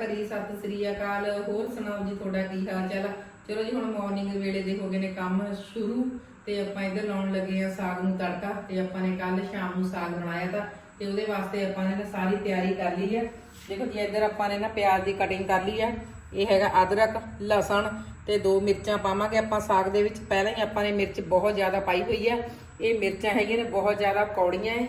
ਭਰੀ ਸਤਿ ਸ੍ਰੀ ਅਕਾਲ। ਹੋਰ ਸੁਣਾਓ ਜੀ, ਤੁਹਾਡਾ ਕੀ ਹਾਲ ਚਾਲ ਆ? ਚਲੋ ਜੀ, ਹੁਣ ਮਾਰਨਿੰਗ ਵੇਲੇ ਦੇ ਹੋ ਗਏ ਨੇ ਕੰਮ ਸ਼ੁਰੂ ਤੇ ਆਪਾਂ ਇੱਧਰ ਲਾਉਣ ਲੱਗੇ ਆ ਸਾਗ ਨੂੰ ਤੜਕਾ ਤੇ ਆਪਾਂ ਨੇ ਕੱਲ ਸ਼ਾਮ ਨੂੰ ਸਾਗ ਬਣਾਇਆ ਤਾਂ ਤੇ ਉਹਦੇ ਵਾਸਤੇ ਆਪਾਂ ਨੇ ਸਾਰੀ ਤਿਆਰੀ ਕਰ ਲਈ ਆ। ਦੇਖੋ ਜੀ, ਇੱਧਰ ਆਪਾਂ ਨੇ ਨਾ ਪਿਆਜ਼ ਦੀ ਕਟਿੰਗ ਕਰ ਲਈ ਆ। ਇਹ ਹੈਗਾ ਅਦਰਕ, ਲਸਣ ਤੇ ਦੋ ਮਿਰਚਾਂ ਪਾਵਾਂਗੇ ਆਪਾਂ ਸਾਗ ਦੇ ਵਿੱਚ। ਪਹਿਲਾਂ ਹੀ ਆਪਾਂ ਨੇ ਮਿਰਚ ਬਹੁਤ ਜ਼ਿਆਦਾ ਪਾਈ ਹੋਈ ਆ। ਇਹ ਮਿਰਚਾਂ ਹੈਗੀਆਂ ਨੇ, ਬਹੁਤ ਜ਼ਿਆਦਾ ਕੌੜੀਆਂ ਹੈ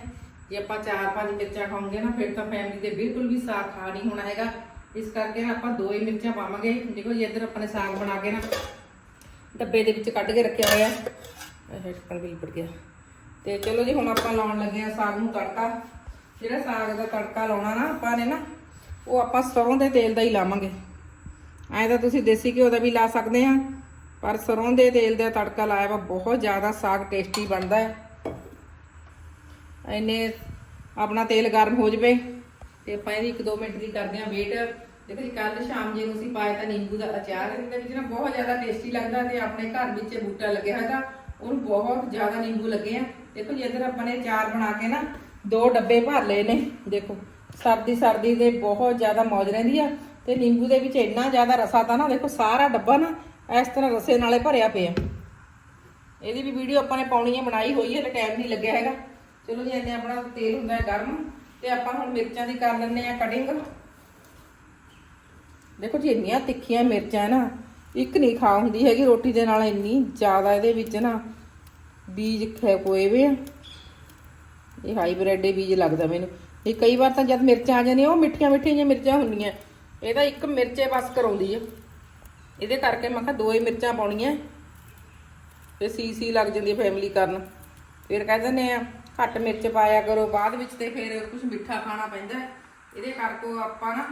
ਜੇ ਆਪਾਂ ਚਾਰ ਪੰਜ ਮਿਰਚਾਂ ਖਾਵਾਂਗੇ ਨਾ, ਫਿਰ ਤਾਂ ਫੈਮਿਲੀ ਦੇ ਬਿਲਕੁਲ ਵੀ ਸਾਗ ਖਾ ਨਹੀਂ ਹੋਣਾ ਹੈਗਾ। ਇਸ ਕਰਕੇ ਨਾ ਆਪਾਂ ਦੋ ਹੀ ਮਿਰਚਾਂ ਪਾਵਾਂਗੇ। ਦੇਖੋ ਜੀ, ਇੱਧਰ ਆਪਾਂ ਨੇ ਸਾਗ ਬਣਾ ਕੇ ਨਾ ਡੱਬੇ ਦੇ ਵਿੱਚ ਕੱਢ ਕੇ ਰੱਖਿਆ ਹੋਇਆ। ਇਹ ਢੱਕਣ ਵੀ ਲਿਪਟ ਗਿਆ। ਤੇ ਚਲੋ ਜੀ, ਹੁਣ ਆਪਾਂ ਲਾਉਣ ਲੱਗੇ ਆ ਸਾਗ ਨੂੰ ਤੜਕਾ। ਜਿਹੜਾ ਸਾਗ ਦਾ ਤੜਕਾ ਲਾਉਣਾ ਨਾ ਆਪਾਂ ਨੇ ਨਾ, ਉਹ ਆਪਾਂ ਸਰੋਂ ਦੇ ਤੇਲ ਦਾ ਹੀ ਲਾਵਾਂਗੇ। ਐਂ ਤਾਂ ਤੁਸੀਂ ਦੇਸੀ ਘਿਓ ਦਾ ਵੀ ਲਾ ਸਕਦੇ ਆ ਪਰ ਸਰੋਂ ਦੇ ਤੇਲ ਦਾ ਤੜਕਾ ਲਾਇਆ ਵਾ, ਬਹੁਤ ਜ਼ਿਆਦਾ ਸਾਗ ਟੇਸਟੀ ਬਣਦਾ ਹੈ। ਇਹਨੇ ਆਪਣਾ ਤੇਲ ਗਰਮ ਹੋ ਜਵੇ। ਤੇ ਆਪਾਂ ਇਹਦੀ 1-2 ਮਿੰਟ ਦੀ ਕਰਦੇ ਆ ਵੇਟ। ਦੇਖੋ ਜੀ ਕੱਲ ਸ਼ਾਮ ਜੇ ਨੂੰ ਅਸੀਂ ਪਾਇਆ ਤਾਂ ਨਿੰਬੂ ਦਾ ਅਚਾਰ ਇਹਦੇ ਵਿੱਚ ਨਾ ਬਹੁਤ ਜ਼ਿਆਦਾ ਟੇਸਟੀ ਲੱਗਦਾ ਤੇ ਆਪਣੇ ਘਰ ਵਿੱਚ ਬੂਟਾ ਲੱਗਿਆ ਹੈਗਾ ਉਹਨੂੰ ਬਹੁਤ ਜ਼ਿਆਦਾ ਨਿੰਬੂ ਲੱਗੇ ਆ। ਦੇਖੋ ਜੀ, ਇੱਧਰ ਆਪਾਂ ਨੇ ਅਚਾਰ ਬਣਾ ਕੇ ਨਾ ਦੋ ਡੱਬੇ ਭਰ ਲਏ ਨੇ। ਦੇਖੋ, ਸਰਦੀ ਸਰਦੀ ਦੇ ਬਹੁਤ ਜ਼ਿਆਦਾ ਮੌਜ ਰਹਿੰਦੀ ਆ ਤੇ ਨਿੰਬੂ ਦੇ ਵਿੱਚ ਇੰਨਾ ਜ਼ਿਆਦਾ ਰਸਾ ਤਾਂ ਨਾ ਦੇਖੋ, ਸਾਰਾ ਡੱਬਾ ਨਾ ਇਸ ਤਰ੍ਹਾਂ ਰਸੇ ਨਾਲੇ ਭਰਿਆ ਪਿਆ। ਇਹਦੀ ਵੀ ਵੀਡੀਓ ਆਪਾਂ ਨੇ ਪਾਉਣੀ ਹੈ ਬਣਾਈ ਹੋਈ ਹੈ ਤੇ ਟਾਈਮ ਨਹੀਂ ਲੱਗਿਆ ਹੈਗਾ। ਚਲੋ ਜੀ, ਇੰਨੇ ਆਪਣਾ ਤੇਲ ਹੁੰਦਾ ਹੈ ਗਰਮ। ਤੇ ਆਪਾਂ ਹੁਣ ਮਿਰਚਾਂ ਦੀ ਕਰ ਲੈਂਦੇ ਆ ਕਟਿੰਗ ਦੇਖੋ ਜੀ, ਇੰਨੀਆਂ ਤਿੱਖੀਆਂ ਮਿਰਚਾਂ ਨਾ, ਇੱਕ ਨਹੀਂ ਖਾ ਹੁੰਦੀ ਹੈਗੀ ਰੋਟੀ ਦੇ ਨਾਲ ਇੰਨੀ ਜ਼ਿਆਦਾ ਇਹਦੇ ਵਿੱਚ ਨਾ ਬੀਜ ਖੇ ਕੋਏ ਵੇ ਆ। ਇਹ ਹਾਈਬ੍ਰਿਡ ਦੇ ਬੀਜ ਲੱਗਦਾ ਮੈਨੂੰ। ਇਹ ਕਈ ਵਾਰ ਤਾਂ ਜਦ ਮਿਰਚਾਂ ਆ ਜਾਂਦੀਆਂ, ਉਹ ਮਿੱਠੀਆਂ ਮਿੱਠੀਆਂ ਜਿਹੀਆਂ ਮਿਰਚਾਂ ਹੁੰਦੀਆਂ। ਇਹ ਤਾਂ ਇੱਕ ਮਿਰਚੇ ਬਸ ਕਰਾਉਂਦੀ ਆ। ਇਹਦੇ ਕਰਕੇ ਮੈਂ ਕਿਹਾ ਦੋ ਹੀ ਮਿਰਚਾਂ ਪਾਉਣੀਆਂ। ਤੇ ਸੀ ਲੱਗ ਜਾਂਦੀ ਫੈਮਿਲੀ ਕਰਨ। ਫਿਰ ਕਹਿ ਦਿੰਦੇ ਆ ਘੱਟ ਮਿਰਚ ਪਾਇਆ ਕਰੋ, ਬਾਅਦ ਵਿੱਚ ਤੇ ਫਿਰ ਕੁਝ ਮਿੱਠਾ ਖਾਣਾ ਪੈਂਦਾ ਇਹਦੇ ਕਰਕੇ ਆਪਾਂ ਨਾ,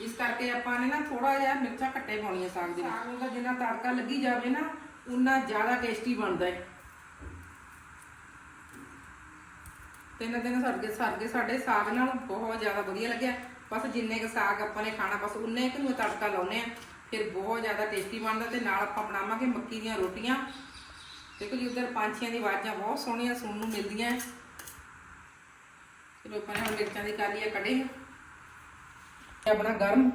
ਇਸ ਕਰਕੇ ਆਪਾਂ ਨੇ ਨਾ ਥੋੜਾ ਜਿਹਾ ਮਿਰਚਾਂ ਘੱਟੇ ਪਾਉਣੀਆਂ ਸਾਗ ਦੇ ਸਾਗ ਨੂੰ ਤਾਂ ਜਿੰਨਾ ਤੜਕਾ ਲੱਗੀ ਜਾਵੇ ਨਾ ਉਨਾ ਜ਼ਿਆਦਾ ਟੇਸਟੀ ਬਣਦਾ ਹੈ। ਤਿੰਨ ਦਿਨ ਸਰਗੇ ਸਰਗੇ ਸਾਡੇ ਸਾਗ ਨਾਲ ਬਹੁਤ ਜ਼ਿਆਦਾ ਵਧੀਆ ਲੱਗਿਆ। ਬਸ ਜਿੰਨੇ ਕ ਸਾਗ ਆਪਾਂ ਨੇ ਖਾਣਾ, ਬਸ ਉਨੇ ਕੁ ਨੂੰ ਤੜਕਾ ਲਾਉਨੇ ਆ ਫਿਰ ਬਹੁਤ ਜ਼ਿਆਦਾ ਟੇਸਟੀ ਬਣਦਾ ਤੇ ਨਾਲ ਆਪਾਂ ਬਣਾਵਾਂਗੇ ਮੱਕੀ ਦੀਆਂ ਰੋਟੀਆਂ। ਦੇਖੋ ਜੀ, ਉਧਰ ਪੰਛੀਆਂ ਦੀ ਆਵਾਜ਼ਾਂ ਬਹੁਤ ਸੋਹਣੀਆਂ ਸੁਣਨ ਨੂੰ ਮਿਲਦੀਆਂ ਚਲੋ ਆਪਾਂ ਹੁਣ ਮਿਰਚਾਂ ਦੀ ਕਰ ਲਈਏ ਕਟਿੰਗ ਆਪਣਾ ਗਰਮ,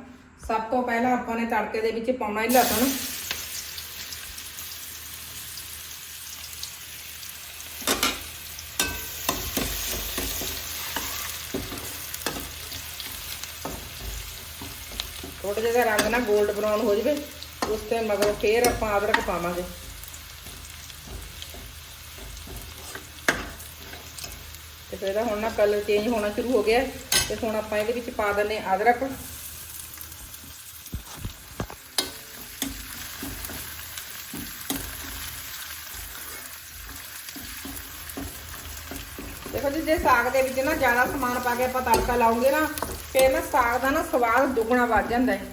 ਸਭ ਤੋਂ ਪਹਿਲਾਂ ਆਪਾਂ ਨੇ ਤੜਕੇ ਦੇ ਵਿੱਚ ਪਾਉਣਾ ਹੈ ਲਸਣ। ਥੋੜਾ ਜਿਹਾ ਰੰਗ ਨਾ 골ਡ ਬਰਾਊਨ ਹੋ ਜਾਵੇ, ਉਸ ਤੇ ਮਗਰੋਂ ਫੇਰ ਆਪਾਂ ਅਦਰਕ ਪਾਵਾਂਗੇ। ਤੇ ਫਿਰ ਇਹਦਾ ਹੁਣ ਨਾ ਕਲਰ ਚੇਂਜ ਹੋਣਾ ਸ਼ੁਰੂ ਹੋ ਗਿਆ ਤੇ ਹੁਣ ਆਪਾਂ ਇਹਦੇ ਵਿੱਚ ਪਾ ਦਿੰਨੇ ਹਾਂ ਅਦਰਕ। ਦੇਖੋ ਜੀ, ਜੇ ਸਾਗ ਦੇ ਵਿੱਚ ਨਾ ਜ਼ਿਆਦਾ ਸਮਾਨ ਪਾ ਕੇ ਆਪਾਂ ਤੜਕਾ ਲਾਉਂਗੇ ਨਾ, ਫਿਰ ਨਾ ਸਾਗ ਦਾ ਨਾ ਸਵਾਦ ਦੁੱਗਣਾ ਵੱਧ ਜਾਂਦਾ ਹੈ।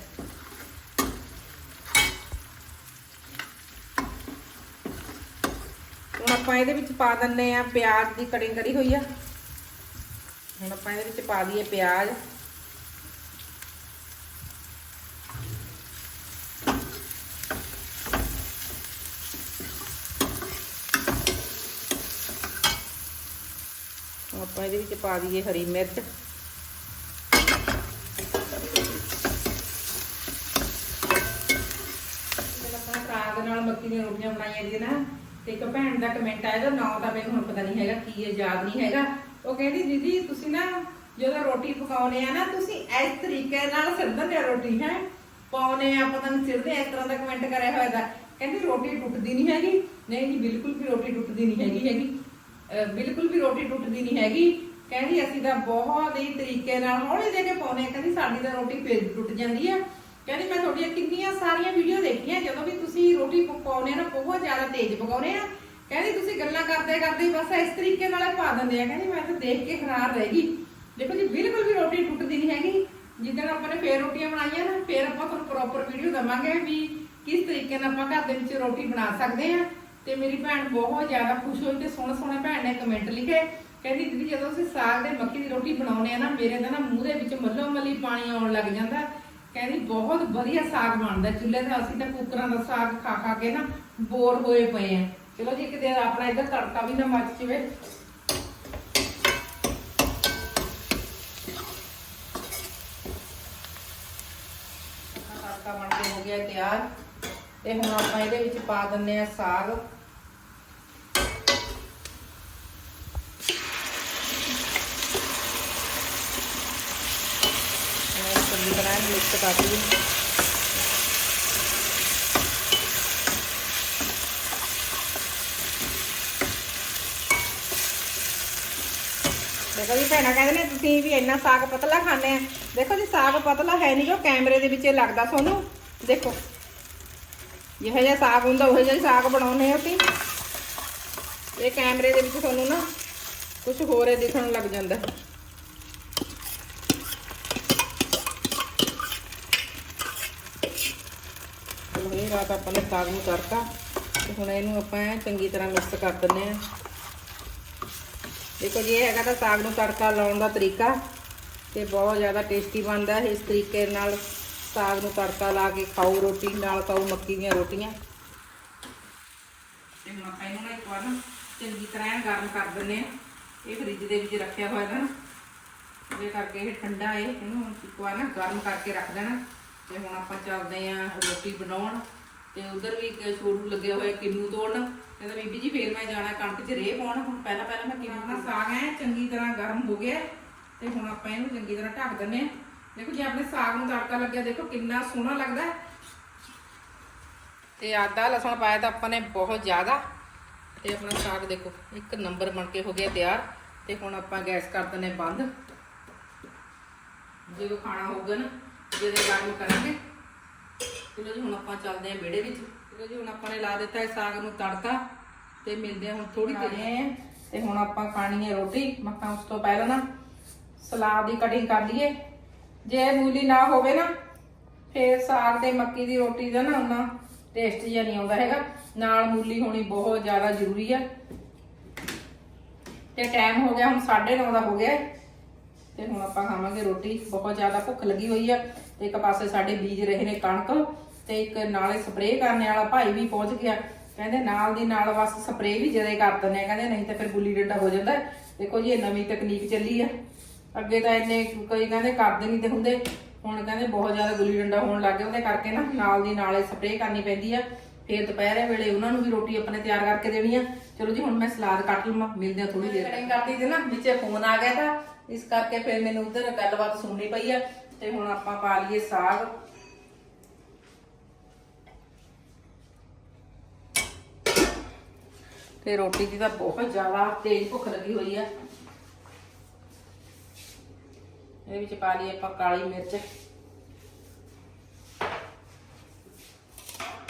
ਹੁਣ ਆਪਾਂ ਇਹਦੇ ਵਿੱਚ ਪਾ ਦਿੰਨੇ ਆ ਪਿਆਜ਼ ਦੀ ਕਟਿੰਗ ਕਰੀ ਹੋਈ ਆ। ਹੁਣ ਆਪਾਂ ਇਹਦੇ ਵਿੱਚ ਪਾ ਦਈਏ ਪਿਆਜ਼। ਆਪਾਂ ਇਹਦੇ ਵਿੱਚ ਪਾ ਦਈਏ ਹਰੀ ਮਿਰਚ। ਆਪਾਂ ਸਾਗ ਨਾਲ ਮੱਕੀ ਦੀਆਂ ਰੋਟੀਆਂ ਬਣਾਈਆਂ ਜੀ ਨਾ, ਤੇ ਇੱਕ ਭੈਣ ਦਾ ਕਮੈਂਟ ਆਇਆ ਦਾ ਨਾਂ ਤਾਂ ਮੈਨੂੰ ਹੁਣ ਪਤਾ ਨਹੀਂ ਹੈਗਾ, ਕੀ ਹੈ, ਯਾਦ ਨਹੀਂ ਹੈਗਾ। ਉਹ ਕਹਿੰਦੀ, ਦੀਦੀ, ਤੁਸੀਂ ਨਾ ਜਦੋਂ ਰੋਟੀ ਪਕਾਉਨੇ ਆ ਨਾ, ਤੁਸੀਂ ਇਸ ਤਰੀਕੇ ਨਾਲ ਸਿਰਦਨ ਆ ਰੋਟੀ, ਹੈ? ਪਾਉਨੇ ਆ ਪਤਾ ਨਹੀਂ ਸਿਰਦੇ ਇਸ ਤਰ੍ਹਾਂ ਦਾ ਕਮੈਂਟ ਕਰਿਆ ਹੋਇਆ ਦਾ ਕਹਿੰਦੀ, ਰੋਟੀ ਟੁੱਟਦੀ ਨਹੀਂ ਹੈਗੀ। ਨਹੀਂ ਜੀ, ਬਿਲਕੁਲ ਵੀ ਰੋਟੀ ਟੁੱਟਦੀ ਨਹੀਂ ਹੈਗੀ ਹੈਗੀ। ਬਿਲਕੁਲ ਵੀ ਰੋਟੀ ਟੁੱਟਦੀ ਨਹੀਂ ਹੈਗੀ। ਕਹਿੰਦੀ, ਅਸੀਂ ਤਾਂ ਬਹੁਤ ਹੀ ਤਰੀਕੇ ਨਾਲ ਹੌਲੀ ਦੇ ਕੇ ਪਾਉਨੇ ਆ। ਕਹਿੰਦੀ, ਸਾਡੀ ਤਾਂ ਰੋਟੀ ਫੇਰ ਟੁੱਟ ਜਾਂਦੀ ਆ। ਕਹਿੰਦੀ, ਮੈਂ ਤੁਹਾਡੀਆਂ ਕਿੰਨੀਆਂ ਸਾਰੀਆਂ ਵੀਡੀਓ ਦੇਖੀਆਂ, ਜਦੋਂ ਵੀ ਤੁਸੀਂ ਰੋਟੀ ਪਕਾਉਨੇ ਆ ਨਾ, ਬਹੁਤ ਜ਼ਿਆਦਾ ਤੇਜ਼ ਪਕਾਉਨੇ ਆ। ਕਹਿੰਦੀ ਤੁਸੀਂ ਗੱਲਾਂ ਕਰਦੇ ਕਰਦੇ ਹੀ ਬਸ ਇਸ ਤਰੀਕੇ ਨਾਲ ਪਾ ਦਿੰਦੇ ਆ। ਕਹਿੰਦੀ ਮੈਂ ਤਾਂ ਦੇਖ ਕੇ ਹੈਰਾਨ ਰਹਿ ਗਈ। ਦੇਖੋ ਜੀ, ਬਿਲਕੁਲ ਵੀ ਰੋਟੀ ਟੁੱਟਦੀ ਨਹੀਂ ਹੈਗੀ। ਜਿੱਦਣ ਆਪਾਂ ਨੇ ਫੇਰ ਰੋਟੀਆਂ ਬਣਾਈਆਂ ਨਾ, ਫੇਰ ਆਪਾਂ ਤੁਹਾਨੂੰ ਪ੍ਰੋਪਰ ਵੀਡੀਓ ਦਵਾਂਗੇ ਵੀ ਕਿਸ ਤਰੀਕੇ ਨਾਲ ਆਪਾਂ ਘਰ ਦੇ ਵਿੱਚ ਰੋਟੀ ਬਣਾ ਸਕਦੇ ਆ। ਤੇ ਮੇਰੀ ਭੈਣ ਬਹੁਤ ਜ਼ਿਆਦਾ ਖੁਸ਼ ਹੋਈ ਤੇ ਸੋਹਣੇ ਸੋਹਣੇ ਭੈਣ ਨੇ ਕਮੈਂਟ ਲਿਖੇ। ਕਹਿੰਦੀ, ਦੀਦੀ, ਜਦੋਂ ਅਸੀਂ ਸਾਗ ਦੇ ਮੱਕੀ ਦੀ ਰੋਟੀ ਬਣਾਉਨੇ ਆ ਨਾ, ਮੇਰੇ ਤਾਂ ਨਾ ਮੂੰਹ ਦੇ ਵਿੱਚ ਮੱਲੋ ਮੱਲੀ ਪਾਣੀ ਆਉਣ ਲੱਗ ਜਾਂਦਾ। ਕਹਿੰਦੀ, ਬਹੁਤ ਵਧੀਆ ਸਾਗ ਬਣਦਾ। ਚੁੱਲ੍ਹੇ ਦਾ ਅਸੀਂ ਤਾਂ ਕੁੱਕਰਾਂ ਦਾ ਸਾਗ ਖਾ ਖਾ ਕੇ ਨਾ ਬੋਰ ਹੋਏ ਪਏ ਆ। ਚਲੋ ਜੀ ਕਿਤੇ ਆਪਣਾ ਇੱਧਰ ਤੜਕਾ ਵੀ ਨਾ ਮੱਚ ਜਵੇ। ਤੜਕਾ ਬਣ ਕੇ ਹੋ ਗਿਆ ਤਿਆਰ। ਤੇ ਹੁਣ ਆਪਾਂ ਇਹਦੇ ਵਿੱਚ ਪਾ ਦਿੰਨੇ ਆ ਸਾਗ। ਮੈਂ ਚੰਗੀ ਤਰ੍ਹਾਂ ਮਿਕਸ ਕਰ ਲਈ ਦੇਖੋ ਜੀ, ਭੈਣਾਂ ਕਹਿੰਦੇ ਨੇ, ਤੁਸੀਂ ਵੀ ਇੰਨਾ ਸਾਗ ਪਤਲਾ ਖਾਂਦੇ ਆ। ਦੇਖੋ ਜੀ, ਸਾਗ ਪਤਲਾ ਹੈ ਨਹੀਂ ਜੋ ਕੈਮਰੇ ਦੇ ਵਿੱਚ ਇਹ ਲੱਗਦਾ ਤੁਹਾਨੂੰ ਦੇਖੋ, ਜਿਹੋ ਜਿਹਾ ਸਾਗ ਹੁੰਦਾ, ਉਹੋ ਜਿਹਾ ਸਾਗ ਬਣਾਉਨੇ ਆ ਅਸੀਂ। ਇਹ ਕੈਮਰੇ ਦੇ ਵਿੱਚ ਤੁਹਾਨੂੰ ਨਾ ਕੁਝ ਹੋਰ ਦਿਖਣ ਲੱਗ ਜਾਂਦਾ। ਚਲੋ ਇਹ ਰਾਤ ਆਪਾਂ ਨੇ ਸਾਗ ਨੂੰ ਕਰਤਾ ਤੇ ਹੁਣ ਇਹਨੂੰ ਆਪਾਂ ਚੰਗੀ ਤਰ੍ਹਾਂ ਮਿਕਸ ਕਰ ਦਿੰਨੇ ਆ। ਦੇਖੋ ਜੀ, ਇਹ ਹੈਗਾ ਤਾਂ ਸਾਗ ਨੂੰ ਤੜਕਾ ਲਾਉਣ ਦਾ ਤਰੀਕਾ ਤੇ ਬਹੁਤ ਜ਼ਿਆਦਾ ਟੇਸਟੀ ਬਣਦਾ ਹੈ। ਇਸ ਤਰੀਕੇ ਨਾਲ ਸਾਗ ਨੂੰ ਤੜਕਾ ਲਾ ਕੇ ਖਾਓ, ਰੋਟੀ ਨਾਲ ਖਾਓ, ਮੱਕੀ ਦੀਆਂ ਰੋਟੀਆਂ। ਤੇ ਹੁਣ ਆਪਾਂ ਇਹਨੂੰ ਨਾ ਇੱਕ ਵਾਰ ਨਾ ਚੰਗੀ ਤਰ੍ਹਾਂ ਗਰਮ ਕਰ ਦਿੰਨੇ ਆ ਇਹ ਫ੍ਰਿਜ ਦੇ ਵਿੱਚ ਰੱਖਿਆ ਹੋਇਆ ਨਾ ਇਹ ਕਰਕੇ ਇਹ ਠੰਡਾ ਹੈ, ਇਹਨੂੰ ਇੱਕ ਵਾਰ ਨਾ ਗਰਮ ਕਰਕੇ ਰੱਖ ਦੇਣਾ। ਤੇ ਹੁਣ ਆਪਾਂ ਚੱਲਦੇ ਆਂ ਰੋਟੀ ਬਣਾਉਣ। ਤੇ ਉਧਰ ਵੀ ਇੱਕ ਛੋਟੂ ਲੱਗਿਆ ਹੋਇਆ, ਕਿੰਨੂ ਤੋੜਨ ਕਹਿੰਦਾ ਬੀਬੀ ਜੀ ਫੇਰ ਮੈਂ ਜਾਣਾ ਕਣਕ 'ਚ ਰੇਹ ਪਾਉਣ। ਹੁਣ ਪਹਿਲਾਂ ਪਹਿਲਾਂ ਮੈਂ ਕਿੰਨੂ ਦਾ ਸਾਗ ਹੈ ਚੰਗੀ ਤਰ੍ਹਾਂ ਗਰਮ ਹੋ ਗਿਆ ਤੇ ਹੁਣ ਆਪਾਂ ਇਹਨੂੰ ਚੰਗੀ ਤਰ੍ਹਾਂ ਢੱਕ ਦਿੰਨੇ ਆ ਦੇਖੋ ਜੀ ਆਪਣੇ ਸਾਗ ਨੂੰ ਤੜਕਾ ਲੱਗਿਆ ਦੇਖੋ ਕਿੰਨਾ ਸੋਹਣਾ ਲੱਗਦਾ ਹੈ। ਤੇ ਆਦਾ ਲਸਣ ਪਾਇਆ ਤਾਂ ਆਪਾਂ ਨੇ ਬਹੁਤ ਜ਼ਿਆਦਾ। ਤੇ ਆਪਣਾ ਸਾਗ ਦੇਖੋ ਇੱਕ ਨੰਬਰ ਬਣ ਕੇ ਹੋ ਗਿਆ ਤਿਆਰ। ਤੇ ਹੁਣ ਆਪਾਂ ਗੈਸ ਕਰ ਦਿੰਨੇ ਬੰਦ। ਜਦੋਂ ਖਾਣਾ ਹੋਊਗਾ ਨਾ ਜਦੋਂ ਗਰਮ ਕਰਾਂਗੇ। ਚਲੋ ਜੀ ਹੁਣ ਆਪਾਂ ਚੱਲਦੇ ਆਂ ਵਿਹੜੇ ਵਿੱਚ। ਚਲੋ ਜੀ ਹੁਣ ਆਪਾਂ ਨੇ ਲਾ ਦਿੱਤਾ ਹੈ ਸਾਗ ਨੂੰ ਤੜਕਾ ਤੇ ਮਿਲਦੇ ਹਾਂ ਹੁਣ ਥੋੜੀ ਦੇਰ ਤੇ ਹੁਣ ਆਪਾਂ ਖਾਣੀ ਹੈ ਰੋਟੀ। ਮੱਕਾਂ ਉਸ ਤੋਂ ਪਹਿਲਾਂ ਨਾ ਸਲਾਦ ਦੀ ਕਟਿੰਗ ਕਰ ਲਈਏ। ਜੇ ਮੂਲੀ ਨਾ ਹੋਵੇ ਨਾ ਫੇਰ ਸਾਗ ਤੇ ਮੱਕੀ ਦੀ ਰੋਟੀ ਦਾ ਨਾ ਉਹਨਾਂ ਟੇਸਟ ਜਿਹਾ ਨਹੀਂ ਆਉਂਦਾ ਹੈਗਾ। ਨਾਲ ਮੂਲੀ ਹੋਣੀ ਬਹੁਤ ਜ਼ਿਆਦਾ ਜ਼ਰੂਰੀ ਆ। ਤੇ ਟਾਈਮ ਹੋ ਗਿਆ ਹੁਣ 9:30 ਦਾ ਹੋ ਗਿਆ। ਤੇ ਹੁਣ ਆਪਾਂ ਖਾਵਾਂਗੇ ਰੋਟੀ। ਬਹੁਤ ਜ਼ਿਆਦਾ ਭੁੱਖ ਲੱਗੀ ਹੋਈ ਆ। ਤੇ ਇੱਕ ਪਾਸੇ ਸਾਡੇ ਬੀਜ ਰਹੇ ਨੇ ਕਣਕ। ਤੇ ਇੱਕ ਨਾਲੇ ਸਪਰੇਅ ਕਰਨ ਵਾਲਾ ਭਾਈ ਵੀ ਪਹੁੰਚ ਗਿਆ। ਕਹਿੰਦੇ ਨਾਲ ਦੀ ਨਾਲ ਬਸ ਸਪਰੇਅ ਵੀ ਜਦੇ ਕਰ ਦਿੰਦੇ ਆ। ਕਹਿੰਦੇ ਨਹੀਂ ਤਾਂ ਫਿਰ ਗੁੱਲੀ ਡੰਡਾ ਹੋ ਜਾਂਦਾ। ਦੇਖੋ ਜੀ, ਇਹ ਨਵੀਂ ਤਕਨੀਕ ਚੱਲੀ ਆ। ਅੱਗੇ ਤਾਂ ਇੰਨੇ ਕਈ ਕਹਿੰਦੇ ਕਰਦੇ ਨਹੀਂ ਤੇ ਹੁੰਦੇ। ਹੁਣ ਕਹਿੰਦੇ ਬਹੁਤ ਜ਼ਿਆਦਾ ਗੁੱਲੀ ਡੰਡਾ ਹੋਣ ਲੱਗ ਗਿਆ। ਉਹਦੇ ਕਰਕੇ ਨਾ ਨਾਲ ਦੀ ਨਾਲੇ ਸਪਰੇਅ ਕਰਨੀ ਪੈਂਦੀ ਆ। ਫਿਰ ਦੁਪਹਿਰੇ ਵੇਲੇ ਉਹਨਾਂ ਨੂੰ ਵੀ ਰੋਟੀ ਆਪਣੇ ਤਿਆਰ ਕਰਕੇ ਦੇਣੀ ਆ। ਚਲੋ ਜੀ, ਹੁਣ ਮੈਂ ਸਲਾਦ ਕੱਟ ਲਵਾਂ। ਮਿਲਦੇ ਆ ਥੋੜੀ ਦੇਰ ਕਟਿੰਗ ਕਰਦੀ ਤੇ ਨਾ, ਵਿੱਚੇ ਫੋਨ ਆ ਗਿਆ ਤਾਂ। ਇਸ ਕਰਕੇ ਫਿਰ ਮੈਨੂੰ ਉਧਰ ਗੱਲਬਾਤ ਸੁਣਨੀ ਪਈ ਆ। ਤੇ ਹੁਣ ਆਪਾਂ ਪਾ ਲਈਏ ਸਾਗ। ਤੇ ਰੋਟੀ ਦੀ ਤਾਂ ਬਹੁਤ ਜ਼ਿਆਦਾ ਤੇਜ਼ ਭੁੱਖ ਲੱਗੀ ਹੋਈ ਆ। ਇਹਦੇ ਵਿੱਚ ਪਾ ਲਈਏ ਆਪਾਂ ਕਾਲੀ ਮਿਰਚ।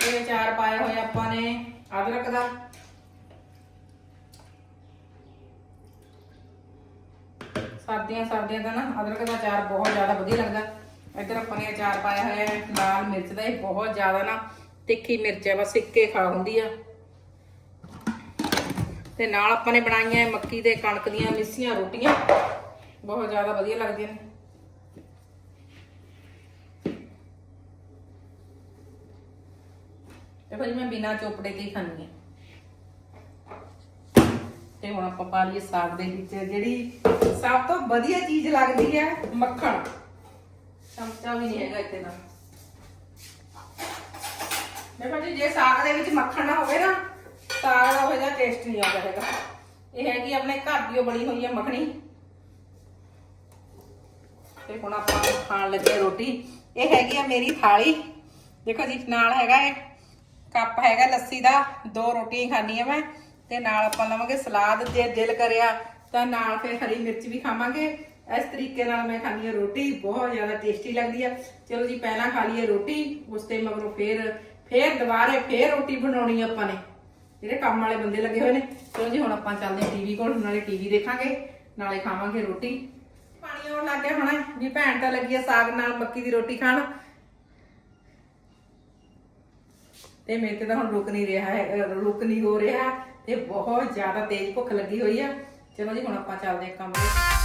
ਇਹ ਚਾਰ ਪਾਇਆ ਹੋਇਆ ਆਪਾਂ ਨੇ ਅਦਰਕ ਦਾ। ਸਰਦੀਆਂ ਸਰਦੀਆਂ ਦਾ ਨਾ ਅਦਰਕ ਦਾ ਅਚਾਰ ਬਹੁਤ ਜ਼ਿਆਦਾ ਵਧੀਆ ਲੱਗਦਾ। ਇੱਧਰ ਆਪਾਂ ਨੇ ਅਚਾਰ ਪਾਇਆ ਹੋਇਆ ਹੈ, ਲਾਲ ਮਿਰਚ ਦਾ ਇਹ ਬਹੁਤ ਜ਼ਿਆਦਾ ਨਾ ਤਿੱਖੀ ਮਿਰਚ ਹੈ ਬਸ ਇੱਕੇ ਖਾ ਹੁੰਦੀ ਆ। ਤੇ ਨਾਲ ਆਪਾਂ ਨੇ ਬਣਾਈਆਂ ਮੱਕੀ ਦੇ ਕਣਕ ਦੀਆਂ ਮਿੱਸੀਆਂ ਰੋਟੀਆਂ। ਬਹੁਤ ਜ਼ਿਆਦਾ ਵਧੀਆ ਲੱਗਦੀਆਂ ਨੇ। ਤੇ ਭਾਈ ਮੈਂ ਬਿਨਾ ਚੋਪੜੇ ਤੇ ਹੀ ਖਾਂਦੀ ਹਾਂ। ਤੇ ਹੁਣ ਆਪਾਂ ਪਾ ਲਈਏ ਸਾਗ ਦੇ ਵਿੱਚ, ਜਿਹੜੀ ਸਭ ਤੋਂ ਵਧੀਆ ਚੀਜ਼ ਲੱਗਦੀ ਹੈ ਮੱਖਣ। ਚਮਚਾ ਵੀ ਨਹੀਂ ਹੈਗਾ ਇੱਥੇ ਦਾ ਦੇਖੋ ਜੀ, ਜੇ ਸਾਗ ਦੇ ਵਿੱਚ ਮੱਖਣ ਨਾ ਹੋਵੇ ਨਾ ਸਾਗ ਉਹ ਜਿਹਾ ਟੇਸਟ ਨਹੀਂ ਆਉਂਦਾ ਹੈਗਾ ਇਹ ਹੈਗੀ ਆਪਣੇ ਘਰ ਦੀ ਉਹ ਬਣੀ ਹੋਈ ਹੈ ਮੱਖਣੀ। ਤੇ ਹੁਣ ਆਪਾਂ ਖਾਣ ਲੱਗੇ ਰੋਟੀ। ਇਹ ਹੈਗੀ ਆ ਮੇਰੀ ਥਾਲੀ। ਦੇਖੋ ਜੀ, ਨਾਲ ਹੈਗਾ ਇਹ ਕੱਪ ਹੈਗਾ ਲੱਸੀ ਦਾ। ਦੋ ਰੋਟੀਆਂ ਖਾਣੀਆਂ ਮੈਂ। ਤੇ ਨਾਲ ਆਪਾਂ ਲਵਾਂਗੇ ਸਲਾਦ। ਜੇ ਦਿਲ ਕਰਿਆ ਤਾਂ ਨਾਲ ਫਿਰ ਹਰੀ ਮਿਰਚ ਵੀ ਖਾਵਾਂਗੇ। ਇਸ ਤਰੀਕੇ ਨਾਲ ਮੈਂ ਖਾਂਦੀ ਹਾਂ ਰੋਟੀ। ਬਹੁਤ ਜ਼ਿਆਦਾ ਟੇਸਟੀ ਲੱਗਦੀ ਆ। ਚਲੋ ਜੀ, ਪਹਿਲਾਂ ਖਾ ਲਈਏ ਰੋਟੀ। ਉਸ ਤੇ ਮਗਰੋਂ ਫਿਰ ਫੇਰ ਦੁਬਾਰੇ ਫਿਰ ਰੋਟੀ ਬਣਾਉਣੀ ਆਪਾਂ ਨੇ। ਜਿਹੜੇ ਕੰਮ ਵਾਲੇ ਬੰਦੇ ਲੱਗੇ ਹੋਏ ਨੇ, ਚਲੋ ਜੀ ਹੁਣ ਆਪਾਂ ਚੱਲਦੇ ਟੀਵੀ ਕੋਲ, ਨਾਲੇ ਟੀਵੀ ਦੇਖਾਂਗੇ, ਨਾਲੇ ਖਾਵਾਂਗੇ ਰੋਟੀ। ਪਾਣੀ ਆਉਣ ਲੱਗ ਗਿਆ ਹੁਣ, ਵੀ ਭੈਣ ਤਾਂ ਲੱਗੀ ਆ ਸਾਗ ਨਾਲ ਮੱਕੀ ਦੀ ਰੋਟੀ ਖਾਣ। ਤੇ ਮੇਰੇ ਤੇ ਤਾਂ ਹੁਣ ਰੁਕ ਨਹੀਂ ਰਿਹਾ ਹੈ ਰੁਕ ਨਹੀਂ ਹੋ ਰਿਹਾ, ਤੇ ਬਹੁਤ ਜ਼ਿਆਦਾ ਤੇਜ਼ ਭੁੱਖ ਲੱਗੀ ਹੋਈ ਆ। ਚਲੋ ਜੀ ਹੁਣ ਆਪਾਂ ਚੱਲਦੇ ਹਾਂ ਕਮਰੇ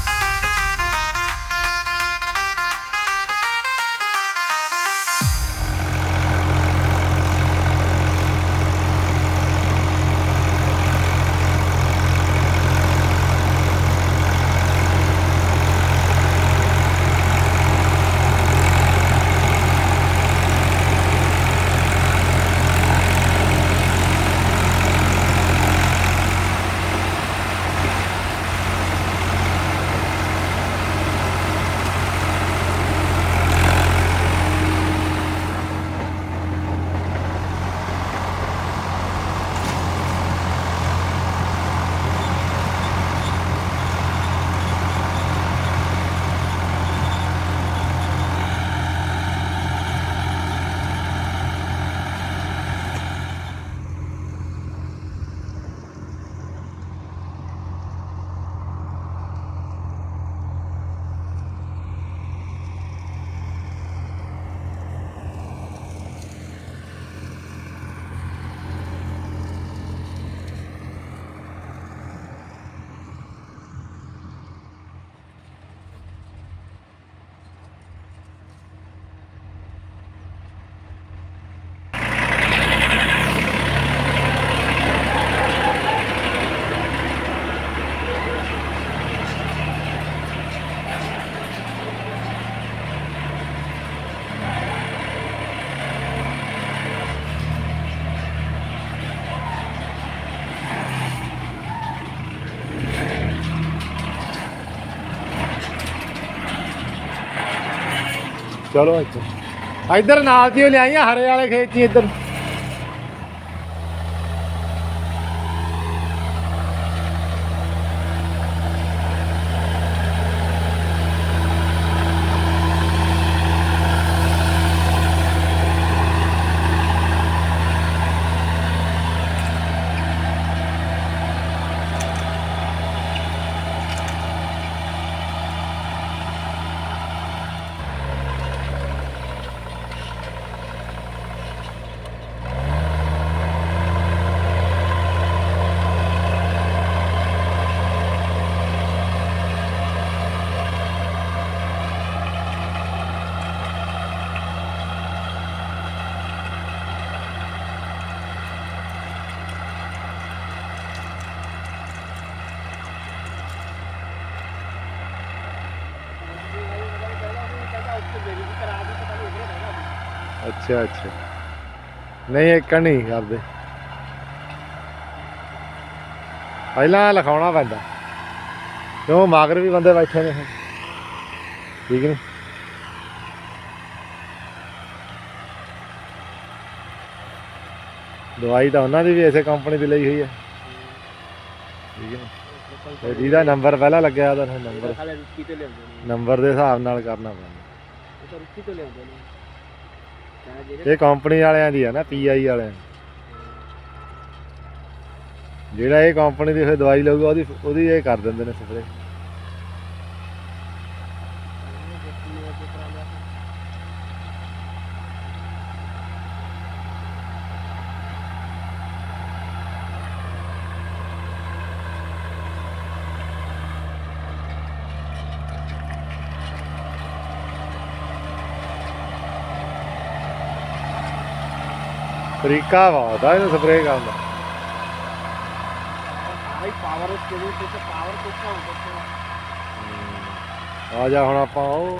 ਚਲੋ ਇੱਥੇ ਇੱਧਰ ਨਾਲ ਦੀ ਲਿਆਈਆਂ ਹਰੇ ਵਾਲੇ ਖੇਤ 'ਚ ਇੱਧਰ। ਅੱਛਾ ਅੱਛਾ। ਨਹੀਂ ਇੱਕ ਨਹੀਂ ਕਰਦੇ। ਪਹਿਲਾਂ ਲਿਖਾਉਣਾ ਪੈਂਦਾ। ਕਿਉਂ? ਮਾਗਰ ਵੀ ਬੰਦੇ ਬੈਠੇ ਨੇ। ਠੀਕ ਨਹੀਂ ਦਵਾਈ ਤਾਂ ਉਹਨਾਂ ਦੀ ਵੀ ਇਸੇ ਕੰਪਨੀ ਦੀ ਲਈ ਹੋਈ ਹੈ। ਠੀਕ ਹੈ ਤੇ ਜਿਹਦਾ ਨੰਬਰ ਪਹਿਲਾਂ ਲੱਗਿਆ ਉਹਦਾ ਨੰਬਰ। ਨੰਬਰ ਦੇ ਹਿਸਾਬ ਨਾਲ ਕਰਨਾ ਪੈਂਦਾ। ਉਹ ਤਾਂ ਰੁੱਕੀ ਤੋਂ ਲਿਆਉਂਦੇ ਨੇ। ਇਹ ਕੰਪਨੀ ਵਾਲਿਆਂ ਦੀ ਆ ਨਾ ਪੀਆਈ ਵਾਲਿਆਂ ਦੀ। ਜਿਹੜਾ ਇਹ ਕੰਪਨੀ ਦੀ ਫਿਰ ਦਵਾਈ ਲਊਗਾ, ਉਹਦੀ ਉਹਦੀ ਇਹ ਕਰ ਦਿੰਦੇ ਨੇ ਸਪਰੇ ਤਰੀਕਾ ਆ ਇਹਨੂੰ ਸਪਰੇ ਕਰਨ ਦਾ। ਭਾਈ ਪਾਵਰ ਉਸ ਕੇ ਤੇ ਪਾਵਰ ਕਿੱਥੋਂ ਆ ਜਾ ਹੁਣ ਆਪਾਂ ਉਹ।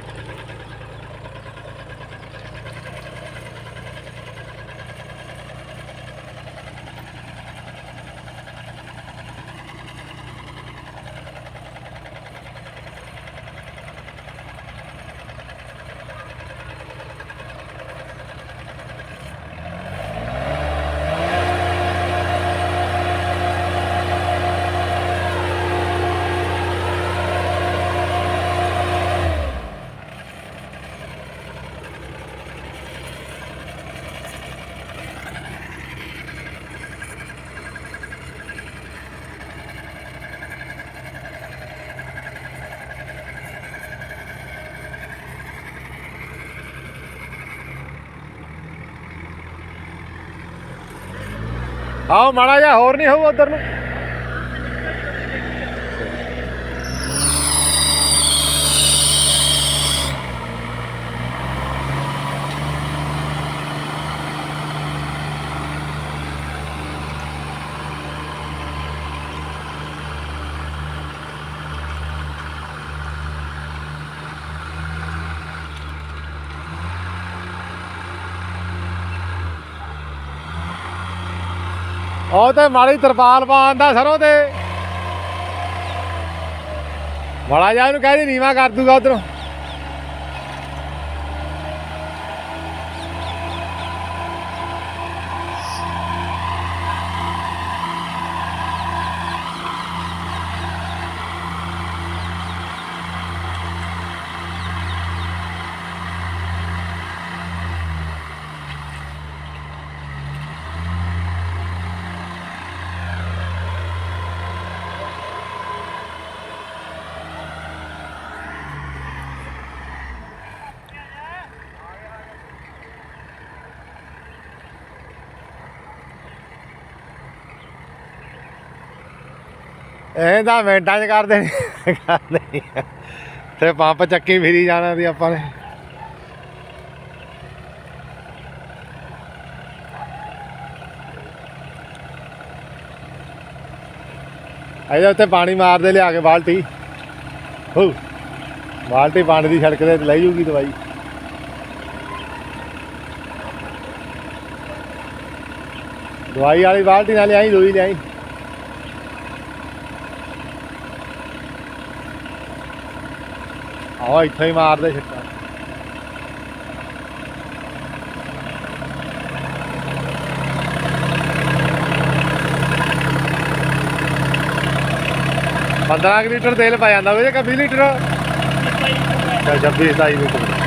ਆਓ ਮਾੜਾ ਜਿਹਾ ਹੋਰ ਨਹੀਂ ਹੋਊ ਉਧਰ ਨੂੰ। ਉਹ ਤੇ ਮਾੜੀ ਤਰਪਾਲ ਪਾਉਣ ਦਾ ਸਰੋਂ ਤੇ। ਮਾੜਾ ਜਿਹਾ ਇਹਨੂੰ ਕਹਿੰਦੀ ਨੀਵਾ ਕਰ ਦੂਗਾ ਉਧਰੋਂ। ਇਹ ਤਾਂ ਮਿੰਟਾਂ 'ਚ ਕਰ ਦੇਣੀ ਗੱਲ ਨਹੀਂ ਤੇ ਪੰਪ ਚੱਕੀ ਫਿਰੀ ਜਾਣਾ ਦੀ ਆਪਾਂ ਨੇ। ਇਹਦੇ ਉੱਤੇ ਪਾਣੀ ਮਾਰਦੇ ਲਿਆ ਕੇ ਬਾਲਟੀ। ਹੋ, ਬਾਲਟੀ ਪਾਣੀ ਦੀ ਸੜਕ ਤੇ ਲੈ ਜੂਗੀ ਦਵਾਈ। ਦਵਾਈ ਵਾਲੀ ਬਾਲਟੀ ਨਾਲ ਲਿਆਈ ਦੋਈ ਲਿਆਈ। ਉਹ ਇੱਥੇ ਹੀ ਮਾਰਦੇ ਛੱਟਾ। ਪੰਦਰਾਂ ਲੀਟਰ ਤੇਲ ਪਾ ਜਾਂਦਾ ਵੇ ਜਾਂ 20 ਲੀਟਰ। ਚੱਲ 26 27 ਲੀਟਰ